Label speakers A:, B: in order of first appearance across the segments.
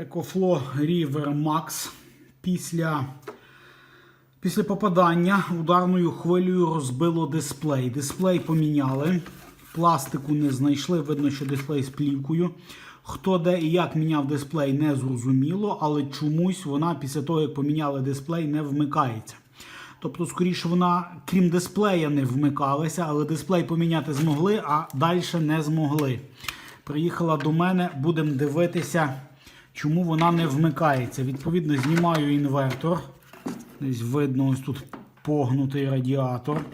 A: EcoFlow River Max після, після попадання ударною хвилею розбило дисплей. Дисплей поміняли, пластику не знайшли, видно, що дисплей з плівкою. Хто де і як міняв дисплей, не зрозуміло, але чомусь вона після того, як поміняли дисплей, не вмикається. Тобто, скоріше, вона, крім дисплея, не вмикалася, але дисплей поміняти змогли, а далі не змогли. Приїхала до мене, будемо дивитися, чому вона не вмикається. Відповідно, знімаю інвертор. Десь видно, ось тут погнутий радіатор.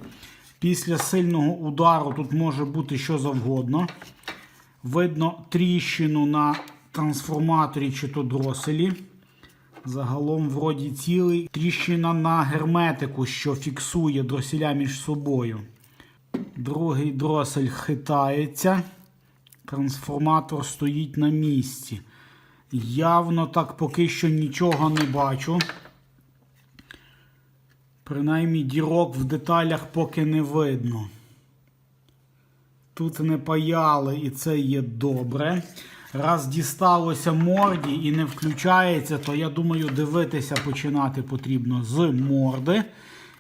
A: Після сильного удару тут може бути що завгодно. Видно тріщину на трансформаторі чи то дроселі. Загалом, вроді, цілий тріщина на герметику, що фіксує дроселя між собою. Другий дросель хитається. Трансформатор стоїть на місці. Явно так поки що нічого не бачу. Принаймні дірок в деталях поки не видно. Тут не паяли, і це є добре. Раз дісталося морді і не включається, то я думаю, дивитися починати потрібно з морди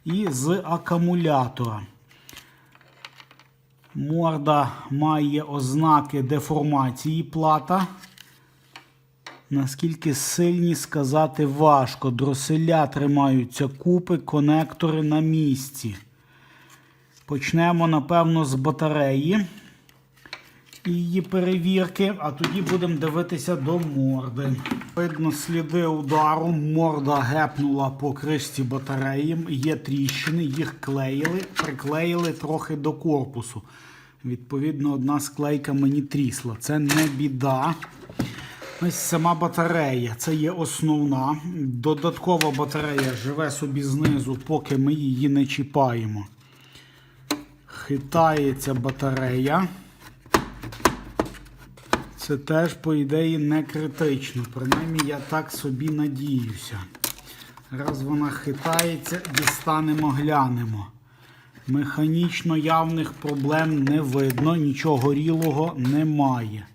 A: і з акумулятора. Морда має ознаки деформації плата. Наскільки сильні сказати важко. Дроселя тримаються купи, конектори на місці. Почнемо, напевно, з батареї і її перевірки, а тоді будемо дивитися до морди. Видно сліди удару, морда гепнула по кришці батареї, є тріщини, їх клеїли, приклеїли трохи до корпусу. Відповідно, одна склейка мені трісла. Це не біда. Ось сама батарея, це є основна. Додаткова батарея живе собі знизу, поки ми її не чіпаємо. Хитається батарея. Це теж, по ідеї, не критично. Принаймні, я так собі надіюся. Раз вона хитається, дістанемо, глянемо. Механічно явних проблем не видно, нічого горілого немає.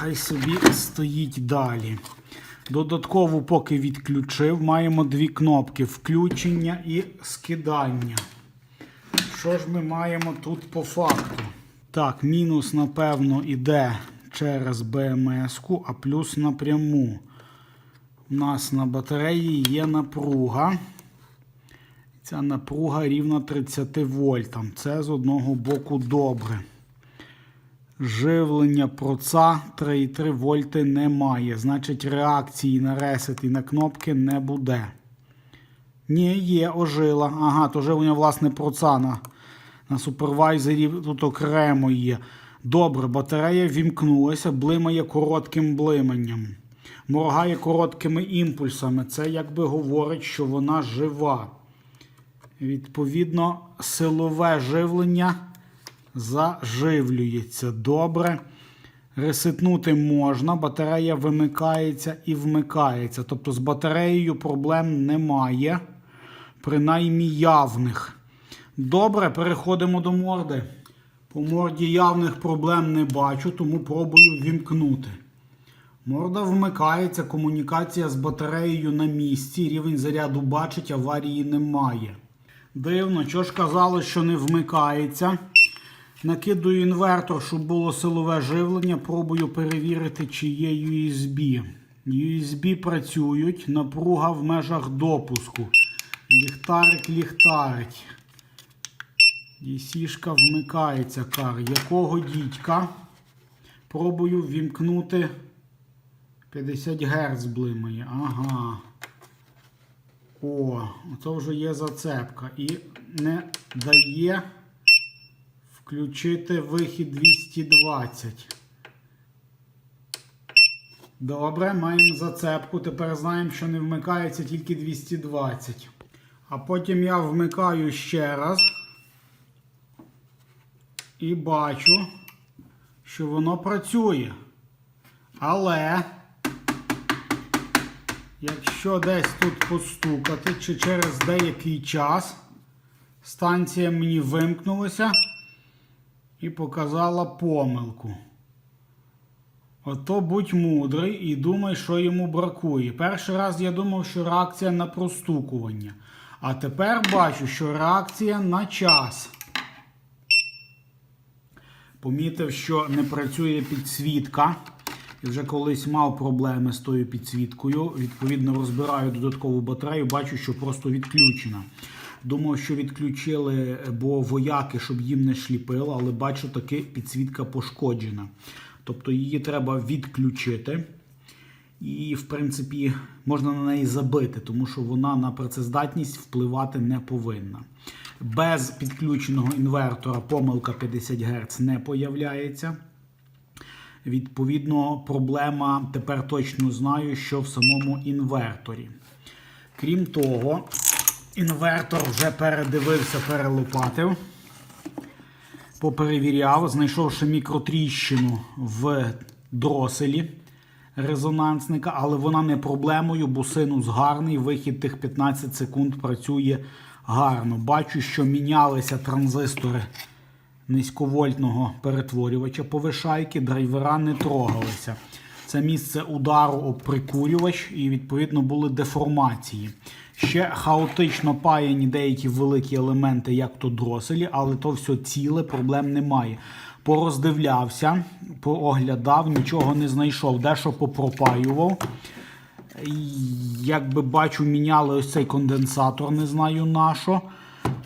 A: Хай собі стоїть далі. Додатково, поки відключив, маємо дві кнопки включення і скидання. Що ж ми маємо тут по факту? Так, мінус, напевно, іде через БМС-ку, а плюс напряму. У нас на батареї є напруга. Ця напруга рівна 30 вольтам. Це з одного боку добре. Живлення проца 3,3 вольти немає. Значить, реакції на ресет і на кнопки не буде. Ні, є, ожила. Ага, то живлення, власне, проца на, на супервайзері тут окремо є. Добре, батарея вімкнулася, блимає коротким блиманням. Моргає короткими імпульсами. Це якби говорить, що вона жива. Відповідно, силове живлення заживлюється. Добре. Ресетнути можна, батарея вимикається і вмикається. Тобто з батареєю проблем немає, принаймні явних. Добре, переходимо до морди. По морді явних проблем не бачу, тому пробую вімкнути. Морда вмикається, комунікація з батареєю на місці, рівень заряду бачить, аварії немає. Дивно, що ж казали, що не вмикається. Накидую інвертор, щоб було силове живлення. Пробую перевірити, чи є USB. USB працюють, напруга в межах допуску. Ліхтарик ліхтарить. DC-шка вмикається кар. Якого дідька? Пробую ввімкнути 50 Гц блимає. Ага. О, це вже є зацепка. І не дає включити вихід 220. Добре, маємо зацепку. Тепер знаємо, що не вмикається тільки 220. А потім я вмикаю ще раз. І бачу, що воно працює. Але. Якщо десь тут постукати, чи через деякий час станція мені вимкнулася і показала помилку. Ото будь мудрий і думай, що йому бракує. Перший раз я думав, що реакція на простукування. А тепер бачу, що реакція на час. Помітив, що не працює підсвітка. І вже колись мав проблеми з тою підсвіткою. Відповідно, розбираю додаткову батарею, бачу, що просто відключена. Думав, що відключили, бо вояки, щоб їм не шліпило, але бачу, таки підсвітка пошкоджена. Тобто її треба відключити. І, в принципі, можна на неї забити, тому що вона на працездатність впливати не повинна. Без підключеного інвертора помилка 50 Гц не появляється. Відповідно, проблема тепер точно знаю, що в самому інверторі. Крім того, інвертор вже передивився, перелопатив, поперевіряв, знайшовши мікротріщину в дроселі резонансника, але вона не проблемою, бо синус гарний, вихід тих 15 секунд працює гарно. Бачу, що мінялися транзистори низьковольтного перетворювача повишайки, драйвера не трогалися. Це місце удару об прикурювач і, відповідно, були деформації. Ще хаотично паяні деякі великі елементи, як то дроселі, але то все ціле, проблем немає. Пороздивлявся, пооглядав, нічого не знайшов, дещо попропаював. Якби бачу, міняли ось цей конденсатор, не знаю на що.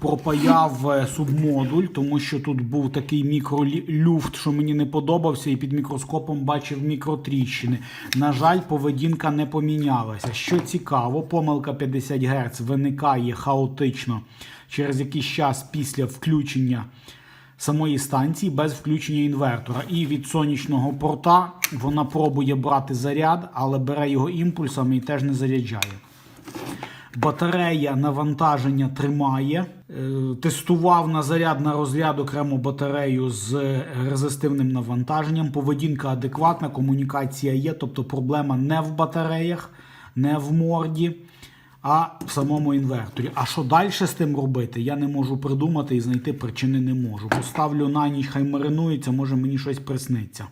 A: Пропаяв е, субмодуль, тому що тут був такий мікролюфт, що мені не подобався, і під мікроскопом бачив мікротріщини. На жаль, поведінка не помінялася. Що цікаво, помилка 50 Гц виникає хаотично через якийсь час після включення самої станції без включення інвертора. І від сонячного порта вона пробує брати заряд, але бере його імпульсами і теж не заряджає. Батарея навантаження тримає. Е, Тестував на заряд на розряд окрему батарею з резистивним навантаженням. Поведінка адекватна, комунікація є, тобто проблема не в батареях, не в морді, а в самому інверторі. А що далі з тим робити? Я не можу придумати і знайти причини не можу. Поставлю на ніч, хай маринується, може мені щось присниться.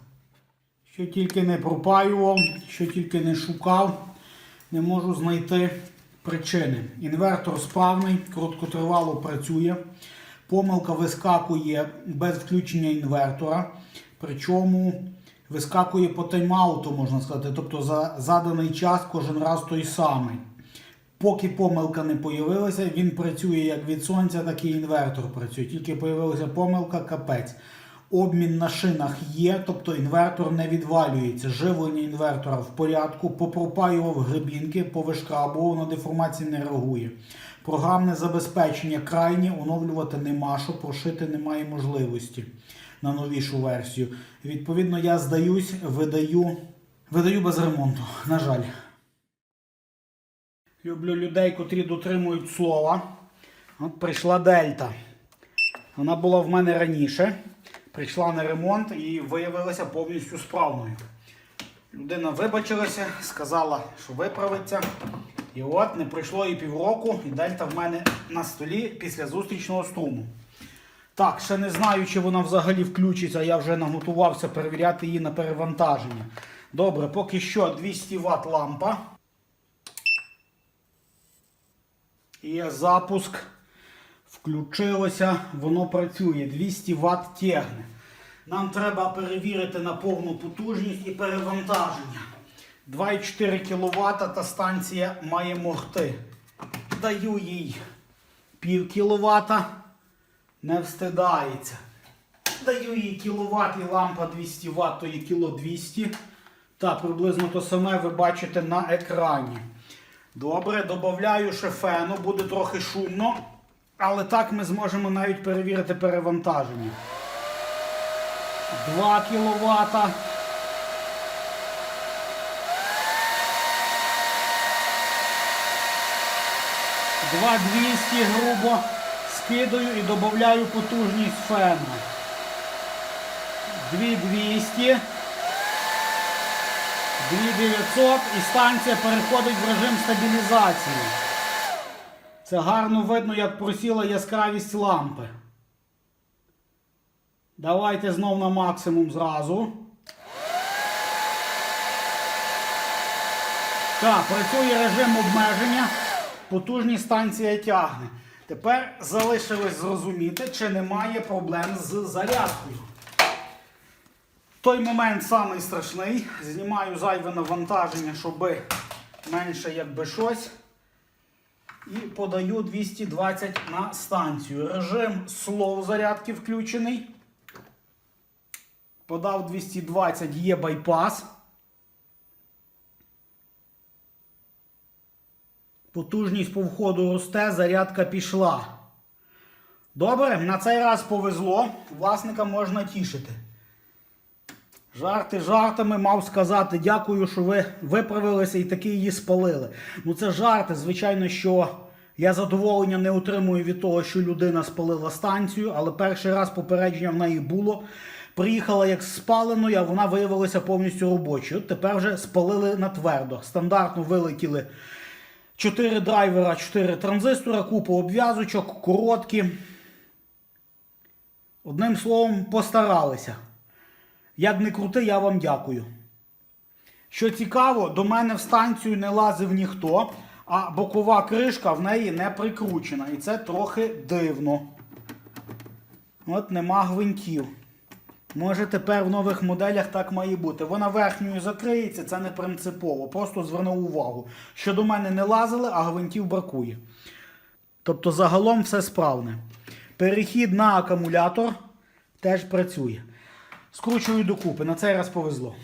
A: Що тільки не пропаював, що тільки не шукав, не можу знайти причини. Інвертор справний, короткотривало працює. Помилка вискакує без включення інвертора. Причому вискакує по тайм-ауту, можна сказати. Тобто за заданий час кожен раз той самий. Поки помилка не появилася, він працює як від сонця, так і інвертор працює. Тільки появилася помилка, капець. Обмін на шинах є, тобто інвертор не відвалюється. Живлення інвертора в порядку, попропаював грибінки, повишкрабував, на деформації не реагує. Програмне забезпечення крайнє, оновлювати нема що, прошити немає можливості на новішу версію. Відповідно, я здаюсь, видаю, видаю без ремонту. На жаль. Люблю людей, котрі дотримують слова. От прийшла Дельта. Вона була в мене раніше. Прийшла на ремонт і виявилася повністю справною. Людина вибачилася, сказала, що виправиться. І от не пройшло і півроку, і дельта в мене на столі після зустрічного струму. Так, ще не знаю, чи вона взагалі включиться, я вже наготувався перевіряти її на перевантаження. Добре, поки що 200 Вт лампа. Є запуск. Включилося, воно працює. 200 Вт тягне. Нам треба перевірити на повну потужність і перевантаження. 2,4 кВт та станція має могти. Даю їй пів кВт, не встидається. Даю їй кіловат і лампа 200 Вт, то є кіло 200. Та приблизно то саме ви бачите на екрані. Добре, додаю ще буде трохи шумно. Але так ми зможемо навіть перевірити перевантаження. 2 кВт. Два 200 грубо скидаю і додаю потужність фену. 2200. 2900 і станція переходить в режим стабілізації. Це гарно видно, як просіла яскравість лампи. Давайте знов на максимум зразу. Так, працює режим обмеження, потужність станція тягне. Тепер залишилось зрозуміти, чи немає проблем з зарядкою. Той момент самий страшний. Знімаю зайве навантаження, щоб менше якби щось. І подаю 220 на станцію. Режим слов зарядки включений. Подав 220, є байпас. Потужність по входу росте, зарядка пішла. Добре, на цей раз повезло. Власника можна тішити. Жарти жартами мав сказати дякую, що ви виправилися і таки її спалили. Ну це жарти. Звичайно, що я задоволення не отримую від того, що людина спалила станцію, але перший раз попередження в неї було. Приїхала як спаленою, а вона виявилася повністю робочою. От Тепер вже спалили на твердо. Стандартно вилетіли 4 драйвера, 4 транзистора, купу обв'язочок, короткі. Одним словом, постаралися. Як не крути, я вам дякую. Що цікаво, до мене в станцію не лазив ніхто, а бокова кришка в неї не прикручена. І це трохи дивно. От нема гвинтів. Може тепер в нових моделях так має бути. Вона верхньою закриється, це не принципово. Просто звернув увагу, що до мене не лазили, а гвинтів бракує. Тобто загалом все справне. Перехід на акумулятор теж працює. Скручую докупи. На цей раз повезло.